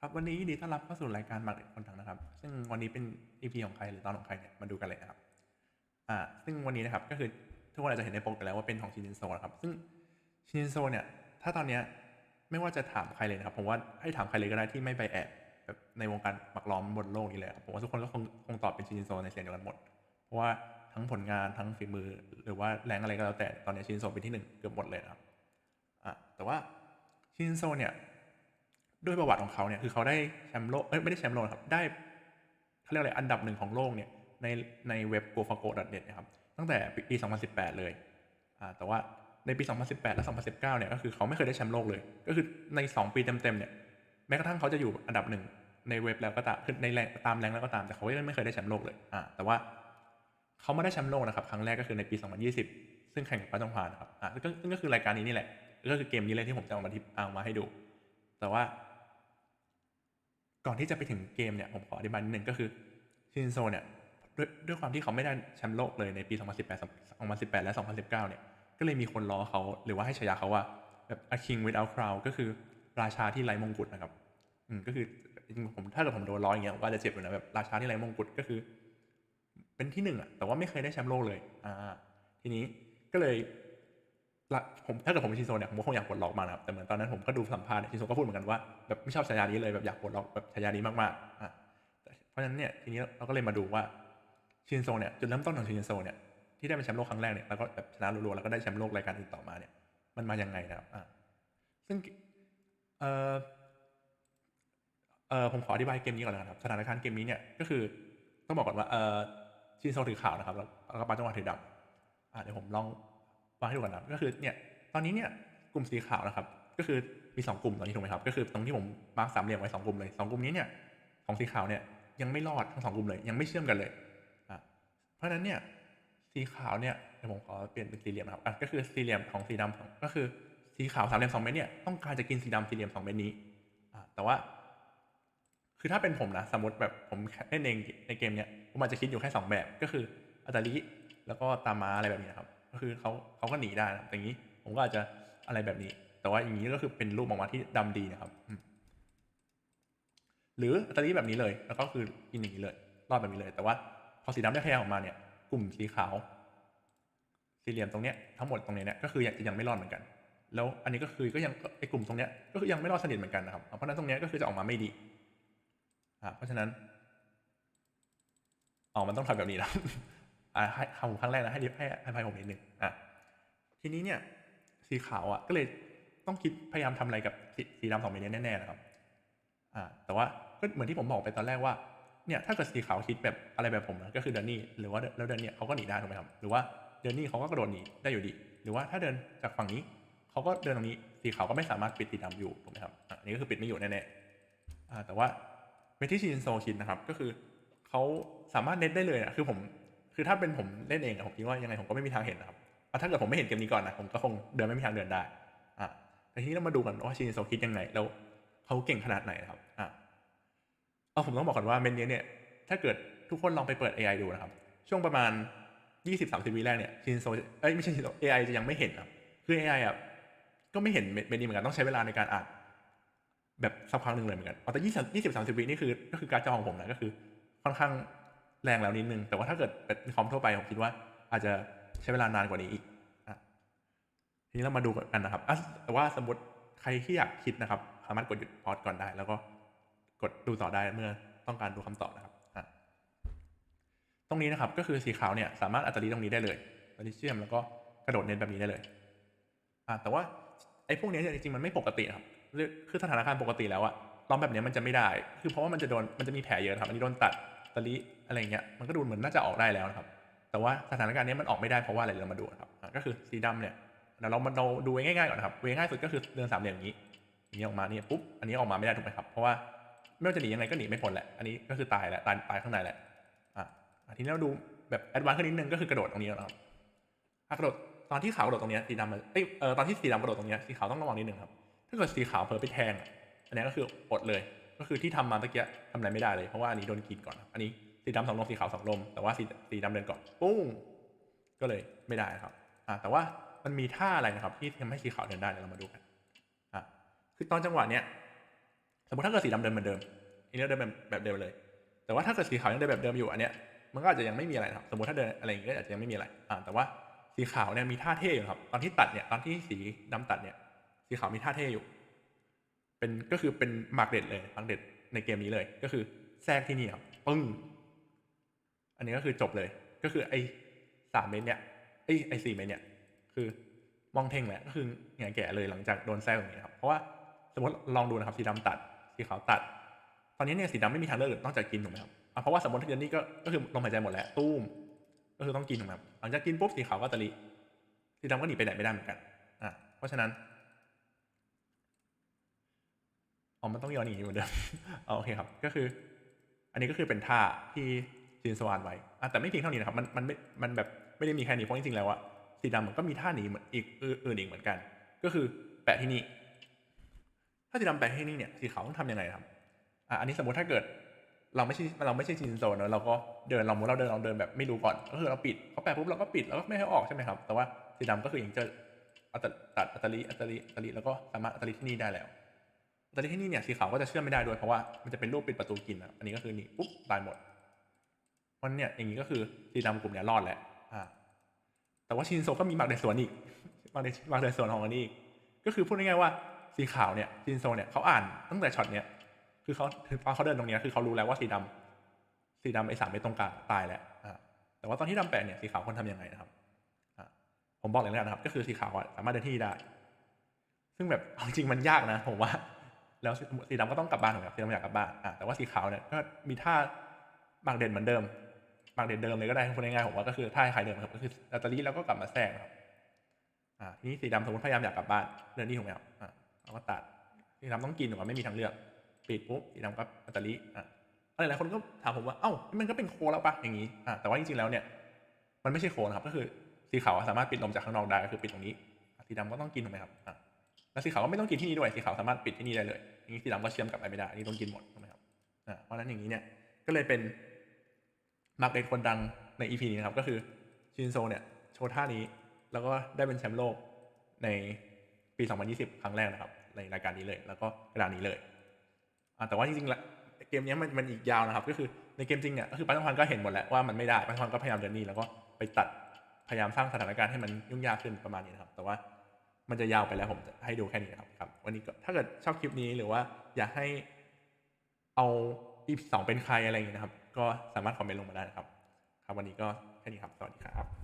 ครับวันนี้ยินดีต้อนรับเข้าสู่รายการหมากเด็กคนดังนะครับ ซึ่งวันนี้เป็น EP ของใครหรือตอนของใครเนี่ยมาดูกันเลยนะครับอ่าซึ่งวันนี้นะครับก็คือทุกคนอาจจะเห็นในโปกไปแล้วว่าเป็นของชินโซนะครับ ซึ่งชินโซเนี่ยถ้าตอนเนี้ยไม่ว่าจะถามใครเลยนะครับผมว่าให้ถามใครเลยก็ได้ที่ไม่ไปแอบแบบในวงการหมักล้อมบนโลกนี้เลยครับผมว่าทุกคนก็คงคงตอบเป็นชินโซในเสียงเดียวกันหมด เพราะว่าทั้งผลงานทั้งฝีมือ หรือว่าแรงอะไรก็แล้วแต่ตอนนี้ชินโซเป็นที่หนึ่งเกือบหมดเลยนะครับอะแต่ว่าชินโซเนี่ย ด้วยประวัติของเขาเนี่ยคือเขาได้แชมป์โลกเอ้ยไม่ได้แชมป์โลกครับได้เขาเรียกอะไรอันดับหนึ่งของโลกเนี่ยในในเว็บ g o f a g o n e t นะครับตั้งแต่ปี 2018 เลยอ่าแต่ว่าในปี 2018 และ 2019 เนี่ยก็คือเขาไม่เคยได้แชมป์โลกเลย ก็คือใน 2 ปีเต็มๆเนี่ยแม้กระทั่งเขาจะอยู่อันดับหนึ่งในเว็บแล้วก็ตามคือในแรงตามแรงแล้วก็ตามแต่เขาไม่เคยได้แชมป์โลกเลยอ่าแต่ว่าเขามาได้แชมป์โลกนะครับครั้งแรกก็คือในปี 2020 ซึ่งแข่งกับป้าจงพานครับอ่าซึ่งก็ซึ่งก็คือรายการนี้นี่แหละก็คือเกมนี้เลยที่ผมจะเอามาที่เอามาให้ดู แต่ว่า ก่อนที่จะไปถึงเกมเนี่ยผมขออธิบายนิดนึงก็คือชินโซเนี่ยด้วยด้วยความที่เขาไม่ได้แชมป์โลกเลยในปี 2018 2018 และ 2019 เนี่ย ก็เลยมีคนล้อเขาหรือว่าให้ฉายาเขาว่าแบบ a king without crown ก็คือราชาที่ไร้มงกุฎนะครับ อืมก็คือจริงผมถ้าเกิดผมโดนล้ออย่างเงี้ยผมก็อาจจะเจ็บอยู่นะแบบราชาที่ไร้มงกุฎก็คือ เป็นที่หนึ่งอะแต่ว่าไม่เคยได้แชมป์โลกเลย อ่า ทีนี้ก็เลย ผมถ้าเกิดผมเป็นชินโซเนี่ยผมคงอยากปลดล็อกมานะครับแต่เหมือนตอนนั้นผมก็ดูสัมภาษณ์ชินโซก็พูดเหมือนกันว่าแบบไม่ชอบฉายานี้เลยแบบอยากปลดล็อกแบบฉายานี้มากๆอะเพราะฉะนั้นเนี่ยทีนี้เราก็เลยมาดูว่าชินโซเนี่ยจุดเริ่มต้นของชินโซเนี่ยที่ได้เป็นแชมป์โลกครั้งแรกเนี่ยแล้วก็แบบชนะรัวๆแล้วก็ได้แชมป์โลกรายการอื่นต่อมาเนี่ยมันมายังไงนะครับอะซึ่งเออเออผมขออธิบายเกมนี้ก่อนแล้วกันครับสถานการณ์เกมนี้เนี่ยก็คือต้องบอกก่อนว่าเออชินโซถือขาวนะครับแล้วแล้วก็ปาจังหวะถือดำอะเดี๋ยวผมลอง วางให้ดูกันนะก็คือเนี่ยตอนนี้เนี่ยกลุ่มสีขาวนะครับ ก็คือมี 2 กลุ่มตอนนี้ถูกไหมครับ ก็คือตรงที่ผมมาร์คสามเหลี่ยมไว้สองกลุ่มเลยสองกลุ่มนี้เนี่ยของสีขาวเนี่ยยังไม่รอดทั้งสองกลุ่มเลยยังไม่เชื่อมกันเลยอะเพราะฉะนั้นเนี่ยสีขาวเนี่ยเดี๋ยวผมขอเปลี่ยนเป็นสี่เหลี่ยมนะครับอะก็คือสี่เหลี่ยมของสีดำของก็คือสีขาวสามเหลี่ยมสองเม็ดเนี่ยต้องการจะกินสีดำสี่เหลี่ยมสองเม็ดนี้อะแต่ว่า คือถ้าเป็นผมนะสมมติแบบผมเล่นเองในเกมเนี้ยผมอาจจะคิดอยู่แค่สองแบบก็คืออัตาลิแล้วก็ตามมาอะไรแบบนี้ครับ คือเขาเขาก็หนีได้นะครับแต่อย่างนี้ ผมก็อาจจะอะไรแบบนี้ แต่ว่าอย่างนี้ก็คือเป็นรูปออกมาที่ดำดีนะครับ หรืออัตาลิแบบนี้เลย แล้วก็คือกินอย่างนี้เลย รอดแบบนี้เลย แต่ว่าพอสีดำได้คะแนนออกมาเนี่ย กลุ่มสีขาว สี่เหลี่ยมตรงเนี้ยทั้งหมดตรงเนี้ยเนี่ยก็คือยังยังไม่รอดเหมือนกัน แล้วอันนี้ก็คือก็ยังไอ้กลุ่มตรงเนี้ยก็คือยังไม่รอดสนิทเหมือนกันนะครับ เพราะฉะนั้นตรงเนี้ยก็คือจะออกมาไม่ดีอ่าเพราะฉะนั้นอ๋อมันต้องทำแบบนี้นะ อ่าให้ทำครั้งแรกนะให้ให้ให้ให้ผมนิดนึงอะทีนี้เนี่ย สีขาวอะก็เลยต้องคิดพยายามทำอะไรกับสีสีดำสองเม็ดนี้แน่ๆนะครับอ่าแต่ว่าก็เหมือนที่ผมบอกไปตอนแรกว่าเนี่ยถ้าเกิดสีขาวคิดแบบอะไรแบบผมนะก็คือเดินนี่หรือว่าแล้วเดินเนี่ยเขาก็หนีได้ถูกไหมครับหรือว่าเดินนี่เขาก็กระโดดหนีได้อยู่ดี หรือว่าถ้าเดินจากฝั่งนี้เขาก็เดินตรงนี้สีขาวก็ไม่สามารถปิดสีดำอยู่ถูกไหมครับอันนี้ก็คือปิดไม่อยู่แน่ๆอ่าแต่ว่าเมทิชินโซคิดนะครับ ก็คือเขาสามารถเน็ตได้เลยนะคือผม คือถ้าเป็นผมเล่นเองอะผมคิดว่ายังไงผมก็ไม่มีทางเห็นนะครับถ้าเกิดผมไม่เห็นเกมนี้ก่อนนะผมก็คงเดินไม่มีทางเดินได้อะแต่ทีนี้เรามาดูกันว่าชินโซคิดยังไงแล้วเขาเก่งขนาดไหนนะครับอะเอาผมต้องบอกก่อนว่าเมนนี้เนี่ย ถ้าเกิดทุกคนลองไปเปิด AI ดูนะครับ ช่วงประมาณ 20-30วิแรกเนี่ยชินโซเอ้ยไม่ใช่ชินโซ AI จะยังไม่เห็นครับคือ AI อะก็ไม่เห็นเมนนี้เหมือนกันต้องใช้เวลาในการอ่านแบบสักพักหนึ่งเลยเหมือนกันแต่ยี่สิบยี่สิบสามสิบวินี่คือก็คือการจอของผมนะก็คือค่อนข้าง แรงแล้วนิดนึง แต่ว่าถ้าเกิดเป็นคอมทั่วไปผมคิดว่าอาจจะใช้เวลานานกว่านี้อีกอะทีนี้เรามาดูกันนะครับแต่ว่าสมมติใครที่อยากคิดนะครับ สามารถกดหยุดพอดก่อนได้ แล้วก็กดดูต่อได้เมื่อต้องการดูคำตอบนะครับ ตรงนี้นะครับก็คือสีขาวเนี่ยสามารถอัตลีตรงนี้ได้เลยอัตลีเชื่อมแล้วก็กระโดดเน้นแบบนี้ได้เลยอแต่ว่าไอ้พวกนี้เนี่ยจริงๆมันไม่ปกติครับ คือสถานการณ์ปกติแล้วอะล้อมแบบนี้มันจะไม่ได้ คือเพราะว่ามันจะโดน มันจะมีแผลเยอะครับ อันนี้โดนตัด ตะลิอะไรเงี้ยมันก็ดูเหมือนน่าจะออกได้แล้วนะครับ แต่ว่าสถานการณ์นี้มันออกไม่ได้เพราะว่าอะไรเรามาดูครับก็คือสีดำเนี่ยเดี๋ยวเรามาดูง่ายๆก่อนนะครับง่ายสุดก็คือเดินสามเหลี่ยมอย่างนี้อย่างนี้ออกมาเนี่ยปุ๊บอันนี้ออกมาไม่ได้ถูกไหมครับเพราะว่าไม่ว่าจะหนียังไงก็หนีไม่พ้นแหละอันนี้ก็คือตายแหละตายตายข้างในแหละอะทีนี้เราดูแบบแอดวานซ์ขึ้นนิดนึงก็คือกระโดดตรงนี้นะครับกระโดดตอนที่ขาวกระโดดตรงนี้สีดำเอ้ยเออตอนที่สีดำกระโดดตรงนี้สีขาวต้องระวังนิดนึงครับถ้าเกิดสีขาวเผลอไปแทงอันนี้ก็คืออดเลย ก็คือที่ทำมาตะเกียทำอะไรไม่ได้เลย เพราะว่าอันนี้โดนกินก่อน อันนี้สีดำสองลมสีขาวสองลม แต่ว่าสีสีดำเดินก่อนปุ้งก็เลยไม่ได้ครับอ่าแต่ว่ามันมีท่าอะไรนะครับ ที่ทำให้สีขาวเดินได้เดี๋ยวเรามาดูกันอะคือตอนจังหวะเนี้ยสมมติถ้าเกิดสีดำเดินเหมือนเดิมอันนี้เดินแบบแบบเดิมเลย แต่ว่าถ้าเกิดสีขาวยังเดินแบบเดิมอยู่อันเนี้ยมันก็อาจจะยังไม่มีอะไรนะครับ สมมติถ้าเดินอะไรอย่างเงี้ยก็อาจจะยังไม่มีอะไรอ่าแต่ว่าสีขาวเนี่ยมีท่าเท่อยู่ครับ ตอนที่ตัดเนี่ยตอนที่สีดำตัดเนี่ยสีขาวมีท่าเท่อยู่ เป็นก็คือเป็นมากเด็ดเลยมากเด็ดในเกมนี้เลย ก็คือแทรกที่นี่ครับปึ้ง อันนี้ก็คือจบเลย ก็คือไอ้สามเมตรเนี่ยไอ้ไอ้สี่เมตรเนี่ย คือมองเท่งแหละก็คือแง่แก่เลยหลังจากโดนแทรกอย่างนี้ครับ เพราะว่าสมมติลองดูนะครับสีดำตัดสีขาวตัด ตอนนี้เนี่ยสีดำไม่มีทางเลือกอื่นนอกจากกินถูกไหมครับอะเพราะว่าสมมติถ้าเดนี่ก็ก็คือลมหายใจหมดแล้วตู้มก็คือต้องกินถูกไหมครับหลังจากกินปุ๊บสีขาวก็ตะลิสีดำก็หนีไปไหนไม่ได้เหมือนกันอะเพราะฉะนั้น อมันต้องย้อนอย่างนี้เหมือนเดิมอ๋อโอเคครับ ก็คือ อันนี้ก็คือเป็นท่าที่จินสวานไว้แต่ไม่เพียงเท่านี้นะครับ มันมันไม่มันแบบไม่ได้มีแค่นี้เพราะจริงๆแล้วอะสีดำมันก็มีท่าหนีเหมือนอีกอื่นอีกเหมือนกัน ก็คือแปะที่นี่ ถ้าสีดำแปะที่นี่เนี่ยสีขาวต้องทำยังไงครับอะอันนี้สมมติถ้าเกิดเราไม่ใช่เราไม่ใช่จินโซนเนอะเราก็เดินเราเราเดินเราเดินแบบไม่รู้ก่อน ก็คือเราปิดเขาแปะปุ๊บเราก็ปิดแล้วก็ไม่ให้ออกใช่ไหมครับ แต่ว่าสีดำก็คือย่างจะอัตตัดอัตลิอัตลิอัตลิแล้วก็สามารถอัตลิที่นี่ได้แล้ว แต่ที่นี่เนี่ยสีขาวก็จะเชื่อมไม่ได้ด้วยเพราะว่ามันจะเป็นรูปปิดประตูกินอะอันนี้ก็คือนี่ปุ๊บตายหมดเพราะเนี่ยอย่างนี้ก็คือสีดำกลุ่มเนี้ยรอดแหละอ่าแต่ว่าชินโซก็มีหมากในสวนอีกหมากในหมากในสวนของอันนี้อีกก็คือพูดง่ายๆว่าสีขาวเนี่ยชินโซเนี่ยเขาอ่านตั้งแต่ช็อตเนี้ยคือเขาตอนเขาเดินตรงเนี้ยคือเขารู้แล้วว่าสีดำสีดำไอ้สามเม็ดตรงกลางตายแล้วอ่าแต่ว่าตอนที่ดำแปะเนี่ยสีขาวควรทำยังไงนะครับอ่าผมบอกเลยแล้วนะครับ ก็คือสีขาวสามารถเดินที่นี่ได้ ซึ่งแบบจริงมันยากนะ ผมว่า แล้วสีดำก็ต้องกลับบ้านถูกไหมสีดำอยากกลับบ้านอะแต่ว่าสีขาวเนี่ยก็มีท่าบางเด่นเหมือนเดิมบางเด่นเดิมเลยก็ได้พูดง่ายๆผมว่าก็คือท่าคล้ายเดิมครับก็คือลอตเตอรี่แล้วก็กลับมาแทรกครับอ่าทีนี้สีดำสมมติพยายามอยากกลับบ้านเดินนี่ถูกไหมครับอ่าเราก็ตัดสีดำต้องกินถูกไหมไม่มีทางเลือกปิดปุ๊บสีดำก็ลอตเตอรี่อะหลายๆคนก็ถามผมว่าเอ้ามันก็เป็นโคแล้วปะอย่างนี้อะแต่ว่าจริงๆแล้วเนี่ย มันไม่ใช่โคนะครับก็คือสีขาวสามารถปิดลมจากข้างนอกได้ก็คือปิดตรงนี้สีดำก็ต้องกินถูกไหมครับอะ แล้วสีขาวก็ไม่ต้องกินที่นี่ด้วยสีขาวสามารถปิดที่นี่ได้เลยอย่างนี้สีดำก็เชื่อมกลับไปไม่ได้อันนี่ต้องกินหมดถูกไหมครับอ่าเพราะฉะนั้นอย่างนี้เนี่ยก็เลยเป็นมาร์เก็ตคนดังใน EP นี้นะครับก็คือชินโซเนี่ยโชว์ท่านี้แล้วก็ได้เป็นแชมป์โลกในปี 2020 ครั้งแรกนะครับ ในรายการนี้เลย แล้วก็กระดานนี้เลยแต่ว่าจริงๆละเกมนี้มันมันอีกยาวนะครับ ก็คือในเกมจริงเนี่ยก็คือปัตตพันก็เห็นหมดแล้วว่ามันไม่ได้ปัตตพันก็พยายามเดินหนี่แล้วก็ไปตัดพยายามสร้างสถานการณ์ให้มันยุ่งยากขึ้นประมาณนี้นะครับ แต่ว่า มันจะยาวไปแล้วผมจะให้ดูแค่นี้ครับครับ วันนี้ก็ถ้าเกิดชอบคลิปนี้หรือว่าอยากให้เอา EP สองเป็นใครอะไรอย่างเงี้ยนะครับ ก็สามารถคอมเมนต์ลงมาได้นะครับ ครับวันนี้ก็แค่นี้ครับ สวัสดีครับ